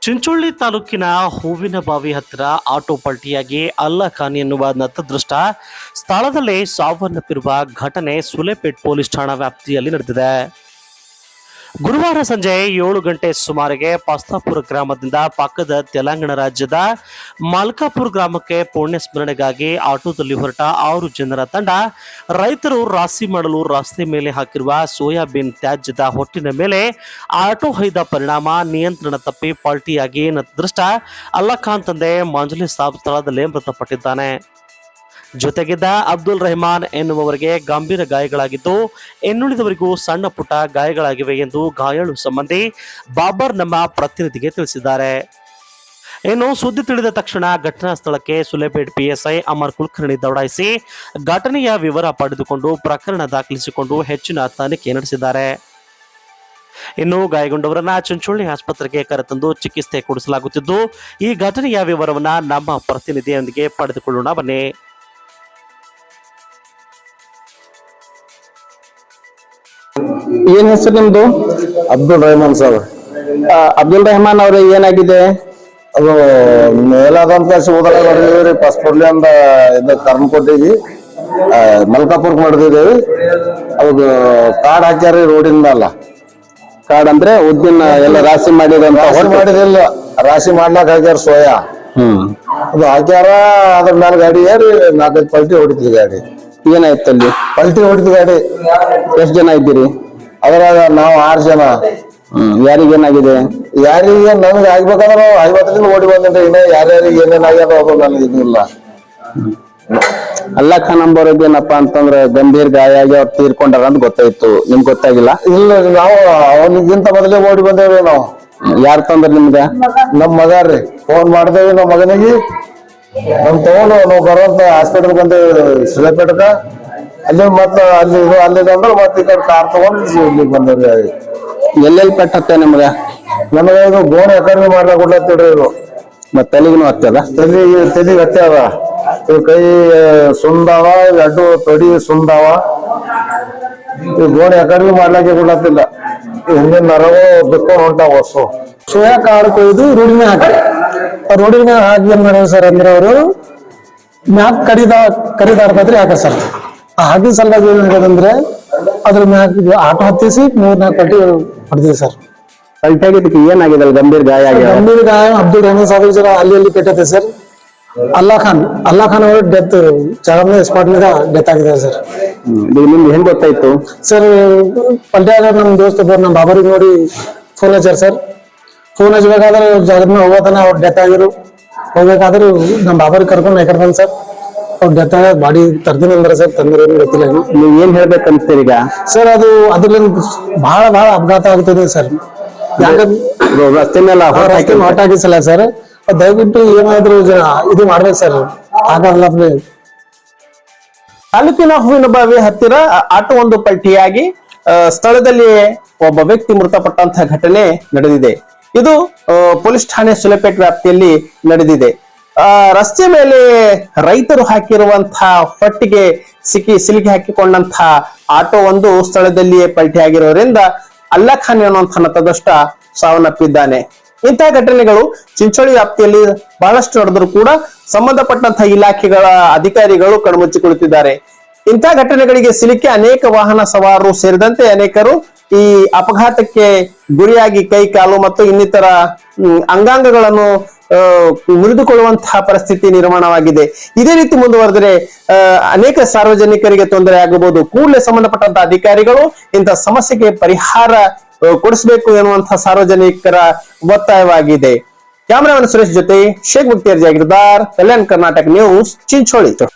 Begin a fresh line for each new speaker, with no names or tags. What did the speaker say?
ಚಿಂಚೋಳಿ ತಾಲೂಕಿನ ಹೂವಿನ ಬಾವಿ ಹತ್ತಿರ ಆಟೋ ಪಲ್ಟಿಯಾಗಿ ಅಲ್ಲ ಖಾನ್ ಎನ್ನುವ ನತದೃಷ್ಟ. ಸ್ಥಳದಲ್ಲೇ ಸಾವನ್ನಪ್ಪಿರುವ ಘಟನೆ ಸುಲೆಪೇಟ್ ಪೊಲೀಸ್ ಠಾಣಾ ವ್ಯಾಪ್ತಿಯಲ್ಲಿ ನಡೆದಿದೆ. ಗುರುವಾರ ಸಂಜೆ ಏಳು ಗಂಟೆ ಸುಮಾರಿಗೆ ಪಾಸ್ತಾಪುರ ಗ್ರಾಮದಿಂದ ಪಕ್ಕದ ತೆಲಂಗಾಣ ರಾಜ್ಯದ ಮಲ್ಕಾಪುರ ಗ್ರಾಮಕ್ಕೆ ಪುಣ್ಯ ಸ್ಮರಣೆಗಾಗಿ ಆಟೋದಲ್ಲಿ ಹೊರಟ ಆರು ಜನರ ತಂಡ ರೈತರು ರಾಶಿ ಮಾಡಲು ರಸ್ತೆ ಮೇಲೆ ಹಾಕಿರುವ ಸೋಯಾಬೀನ್ ತ್ಯಾಜ್ಯದ ಹೊಟ್ಟಿನ ಮೇಲೆ ಆಟೋ ಹೊಯ್ದ ಪರಿಣಾಮ ನಿಯಂತ್ರಣ ತಪ್ಪಿ ಪಾಲ್ಟಿಯಾಗಿ ನತದೃಷ್ಟ ಅಲ್ಲಖಾನ್ ತಂದೆ ಮಂಜುಲಿ ಸ್ಥಳದಲ್ಲೇ ಮೃತಪಟ್ಟಿದ್ದಾನೆ. ಜೊತೆಗಿದ್ದ ಅಬ್ದುಲ್ ರೆಹಮಾನ್ ಎನ್ನುವವರಿಗೆ ಗಂಭೀರ ಗಾಯಗಳಾಗಿದ್ದು, ಇನ್ನುಳಿದವರಿಗೂ ಸಣ್ಣ ಪುಟ್ಟ ಗಾಯಗಳಾಗಿವೆ ಎಂದು ಗಾಯಾಳು ಸಂಬಂಧಿ ಬಾಬರ್ ನಮ್ಮ ಪ್ರತಿನಿಧಿಗೆ ತಿಳಿಸಿದ್ದಾರೆ. ಇನ್ನು ಸುದ್ದಿ ತಿಳಿದ ತಕ್ಷಣ ಘಟನಾ ಸ್ಥಳಕ್ಕೆ ಸುಲೇಪೇಟ್ ಪಿಎಸ್ಐ ಅಮರ್ ಕುಲಕರ್ಣಿ ದೌಡಾಯಿಸಿ ಘಟನೆಯ ವಿವರ ಪಡೆದುಕೊಂಡು ಪ್ರಕರಣ ದಾಖಲಿಸಿಕೊಂಡು ಹೆಚ್ಚಿನ ತನಿಖೆ ನಡೆಸಿದ್ದಾರೆ. ಇನ್ನು ಗಾಯಗೊಂಡವರನ್ನ ಚುಂಚೋಳಿ ಆಸ್ಪತ್ರೆಗೆ ಕರೆತಂದು ಚಿಕಿತ್ಸೆ ಕೊಡಿಸಲಾಗುತ್ತಿದ್ದು, ಈ ಘಟನೆಯ ವಿವರವನ್ನ ನಮ್ಮ ಪ್ರತಿನಿಧಿಯೊಂದಿಗೆ ಪಡೆದುಕೊಳ್ಳೋಣ ಬನ್ನಿ.
ಏನ್ ಹೆಸರು ನಿಮ್ದು?
ಅಬ್ದುಲ್ ರೆಹಮಾನ್ ಸರ್.
ಅಬ್ದುಲ್ ರೆಹಮಾನ್ ಅವ್ರ ಏನಾಗಿದೆ?
ಅದು ಮೇಲಾದಂತ ಶಿವದಾಗ ಮಾಡಿದೀವಿ ಅಂತ ಅಂದ ಇದು ಕರ್ಮ ಕೊಟ್ಟಿದ್ವಿ ಮಲ್ಕಾಪುರ್ ಮಾಡಿದೀವಿ ಅದು ಕಾರ್ಡ್ ಹಾಕ್ಯಾರಿ ರೋಡಿಂದ ಅಲ್ಲ.
ಕಾರ್ಡ್ ಅಂದ್ರೆ ಉದ್ದಿನ ಎಲ್ಲ ರಾಶಿ ಮಾಡಿದಂತ.
ಮಾಡಿದಿಲ್ಲ ರಾಶಿ ಮಾಡ್ಲಾಕ್ ಹಾಕ್ಯಾರ ಸೋಯಾ.
ಹ್ಮ್.
ಅದು ಹಾಕ್ಯಾರ ಅದ್ರ ಮೇಲೆ ಗಾಡಿ ಏರಿ ನಾಲ್ಕೈದು ಪಲ್ಟಿ ಹೊಡಿತೀವಿ ಗಾಡಿ.
ಏನಾಯ್ತಲ್ಲಿ
ಪಲ್ಟಿ ಹೊಡಿತು ಗಾಡಿ.
ಎಷ್ಟು ಜನ ಇದ್ದೀರಿ?
ಅದ್ರಾಗ ನಾವು ಆರ್ ಜನ.
ಹ್ಮ್ ಯಾರಿಗೇನಾಗಿದೆ
ಯಾರಿಗೆ ನಮ್ಗೆ ಆಗ್ಬೇಕಂದ್ರೆ ನಾವು ಐವತ್ತರಿಂದ ಓಡಿ ಬಂದ್ರೆ ಇನ್ನ ಯಾರ್ಯಾರಿಗೆ ಏನೇನ್ ಆಗ್ಯದ ಅದು ನನಗೆ ಇದಿಲ್ಲ
ಅಲ್ಲ ಖಾನ್ ಅಂಬೋರಿಗೆ ಏನಪ್ಪಾ ಅಂತಂದ್ರೆ ಗಂಭೀರ್ ಗಾಯ ಆಗಿ ಅವ್ರು ತೀರ್ಕೊಂಡಾರ ಅಂತ ಗೊತ್ತಾಯ್ತು. ನಿಮ್ಗೆ ಗೊತ್ತಾಗಿಲ್ಲ?
ಇಲ್ಲ ನಾವು ಅವನಿಗಿಂತ ಮೊದಲೇ ಓಡಿ ಬಂದೇವ್ರಿ ನಾವು.
ಯಾರು ತಂದ್ರ ನಿಮ್ಗ?
ನಮ್ ಮಗ ರೀ. ಫೋನ್ ಮಾಡ್ದೇವಿ ನಮ್ಮ ಮಗನಿಗೆ. ನಮ್ ತಗೊಂಡು ನಾವು ಬರುವಂತ ಹಾಸ್ಪಿಟಲ್ ಬಂದೇವಿ ಸುಲೇಪೇಟಕ ಅಲ್ಲಿ ಮತ್ತ ಅಲ್ಲಿ ಇದು ಅಲ್ಲಿದೆ ಅಂದ್ರೆ ಮತ್ತೆ ಈ ಕಡೆ ಕಾರ್ ತಗೊಂಡು ಇಲ್ಲಿಗೆ ಬಂದೇವ್ರಿ.
ಎಲ್ಲೆಲ್ಲಿ ಪೆಟ್ಟತ್ತೆ ನಿಮ್ಗ?
ನಮಗೆ ಇದು ಬೋನ್ ಎಕರ್ಮಿ ಮಾಡ್ಲಾಕ್ ಕೊಡ್ಲತ್ತಿಡ್ರಿ ಇದು
ಮತ್ ತಲೆಗೂ ಹತ್ತದ
ತಲೆ ತಲೆಗೆ ಹತ್ತದ ಅದ. ಇವ್ ಕೈ ಸುಂದವ ಲಡ್ಡು ತೊಡಿ ಸುಂದವ. ಈ ಬೋನ್ ಎಕರ್ಮಿ ಮಾಡ್ಲಾಕೆ ಕೊಡ್ಲತ್ತಿಲ್ಲ. ಹಿಂದಿನ ನರವು ಬಿಟ್ಕೊಂಡು ಹೊಂಟಾವ ಹೊಸು.
ಸೋಯಾ ಕಾಳು ಕೊಯ್ದು ರೂಢಿನ ಹಾಕಿ. ರೂಢಿನ ಹಾಕಿ ಏನ್ ಮಾಡ್ಯಾರ ಸರ್ ಅಂದ್ರೆ ಅವರು? ಮ್ಯಾಕ್ ಕಡಿದ ಕಡಿದಾಡ್ಬದ್ರಿ ಹಾಕ ಸರ್. ಹಾಕಿದ ಸಲುವಾಗಿ ಏನ್ ಆಗ್ಯದಂದ್ರೆ ಅದ್ರ ಮ್ಯಾಗ ಇದು ಆಟೋ ಹತ್ತಿಸಿ ಮೂರ್ ನಾಲ್ಕು ಪಟ್ಟಿ ಹೊಡೆದಿವಿ ಸರ್.
ಪಲ್ಟಾಗಿದ್ದಕ್ಕೆ ಏನಾಗಿದೆ? ಅಲ್ಲಿ ಗಂಭೀರ ಗಾಯ ಆಗಿದೆ
ಗಂಭೀರ ಗಾಯ ಅಬ್ದುಲ್ ರಹಮಾನ್ ಸಾಹೇಬ್ ಜರ ಅಲ್ಲಿ ಅಲ್ಲಿ ಕೆಟ್ಟೈತೆ ಸರ್. ಅಲ್ಲಾ ಖಾನ್ ಅಲ್ಲಾ ಖಾನ್ ಅವರು ಡೆತ್ ಜಾಗದ ಸ್ಪಾಟ್ನಿಂದ ಡೆತ್ ಆಗಿದ್ದಾರೆ ಸರ್.
ನಿಮ್ಗೆ ಹೆಂಗ್ ಗೊತ್ತಾಯ್ತು?
ಸರ್ ಪಲ್ಟ್ಯಾಗ ನಮ್ಮ ದೋಸ್ತ ಒಬ್ಬರು ನಮ್ಮ ಬಾಬರಿಗೆ ನೋಡಿ ಫೋನ್ ಹಚ್ಚಾರ ಸರ್. ಫೋನ್ ಹಚ್ಬೇಕಾದ್ರೆ ಜಾಗದ ಮೇಲೆ ಹೋಗೋತನ ಅವ್ರು ಡೆತ್ ಆಗಿರು ಹೋಗ್ಬೇಕಾದ್ರೂ ನಮ್ಮ ಬಾಬರಿಗೆ ಕರ್ಕೊಂಡು ಬಂದ್ ಸರ್. ಅವ್ರು ಡೆತ್ ಆಗ ಬಾಡಿ ಸರ್ ತಂದ್ರೆ ಏನು ಗೊತ್ತಿಲ್ಲ ಏನು
ನೀವ್ ಏನ್ ಹೇಳ್ಬೇಕಂತೀರಿ ಈಗ?
ಸರ್ ಅದು ಅದ್ರಲ್ಲಿ ಬಹಳ ಬಹಳ ಅಪಘಾತ ಆಗ್ತದೆ ಸರ್. ಯಾಕಂದ್ರೆ
ಇದು ರಸ್ತೆ ಮೇಲೆ
ಆ
ಹೊರ್ಟ್
ರಸ್ತೆ
ಹಾಕಿ-
ಹೊರ್ಟ್ ಹಾಕಿಸಲ್ಲ ಸರ್ ದಯವಿಟ್ಟು ಏನಾದ್ರು ಜನ ಇದು ಮಾಡ್ಬೇಕು ಸರ್. ಆಗಲ್ಲ
ತಾಲೂಕಿನ ಹೂವಿನಬಾವಿ ಹತ್ತಿರ ಆಟೋ ಒಂದು ಪಲ್ಟಿಯಾಗಿ ಆ, ಸ್ಥಳದಲ್ಲಿ ಒಬ್ಬ ವ್ಯಕ್ತಿ ಮೃತಪಟ್ಟಂತಹ ಘಟನೆ ನಡೆದಿದೆ. ಇದು ಆ, ಪೊಲೀಸ್ ಠಾಣೆ ಸುಲೆಪೇಟ್ ವ್ಯಾಪ್ತಿಯಲ್ಲಿ ನಡೆದಿದೆ. ರಸ್ತೆ ಮೇಲೆ ರೈತರು ಹಾಕಿರುವಂತಹ ಫಟ್ಟಿಗೆ ಸಿಕ್ಕಿ ಸಿಲುಕಿ ಹಾಕಿಕೊಂಡಂತಹ ಆಟೋ ಒಂದು ಸ್ಥಳದಲ್ಲಿಯೇ ಪಲ್ಟಿಯಾಗಿರೋದ್ರಿಂದ ಅಲ್ಲಾ ಖಾನ್ ಎನ್ನುವಂತಹ ನತದಷ್ಟ ಸಾವನ್ನಪ್ಪಿದ್ದಾನೆ. ಇಂತಹ ಘಟನೆಗಳು ಚಿಂಚೋಳಿ ವ್ಯಾಪ್ತಿಯಲ್ಲಿ ಬಹಳಷ್ಟು ನಡೆದರೂ ಕೂಡ ಸಂಬಂಧಪಟ್ಟಂತಹ ಇಲಾಖೆಗಳ ಅಧಿಕಾರಿಗಳು ಕಣ್ಮುಚ್ಚಿ ಕುಳಿತಿದ್ದಾರೆ ಇಂತಹ ಘಟನೆಗಳಿಗೆ ಸಿಲುಕಿ ಅನೇಕ ವಾಹನ ಸವಾರರು ಸೇರಿದಂತೆ ಅನೇಕರು ಈ ಅಪಘಾತಕ್ಕೆ ಗುರಿಯಾಗಿ ಕೈ, ಕಾಲು ಮತ್ತು ಇನ್ನಿತರ ಅಂಗಾಂಗಗಳನ್ನು ಮುರಿದುಕೊಳ್ಳುವಂತಹ ಪರಿಸ್ಥಿತಿ ನಿರ್ಮಾಣವಾಗಿದೆ. ಇದೇ ರೀತಿ ಮುಂದುವರೆದರೆ ಅನೇಕ ಸಾರ್ವಜನಿಕರಿಗೆ ತೊಂದರೆ ಆಗಬಹುದು. ಕೂಡಲೇ ಸಂಬಂಧಪಟ್ಟಂತಹ ಅಧಿಕಾರಿಗಳು ಇಂತಹ ಸಮಸ್ಯೆಗೆ ಪರಿಹಾರ ಕೊಡಿಸಬೇಕು ಎನ್ನುವಂತಹ ಸಾರ್ವಜನಿಕರ ಒತ್ತಾಯವಾಗಿದೆ. ಕ್ಯಾಮರಾಮನ್ ಸುರೇಶ್ ಜೊತೆ ಶೇಖ್ ಮುಕ್ತಿಯರ್ ಜಾಗಿರ್ದಾರ್ ಕಲ್ಯಾಣ್ ಕರ್ನಾಟಕ ನ್ಯೂಸ್, ಚಿಂಚೋಳಿ.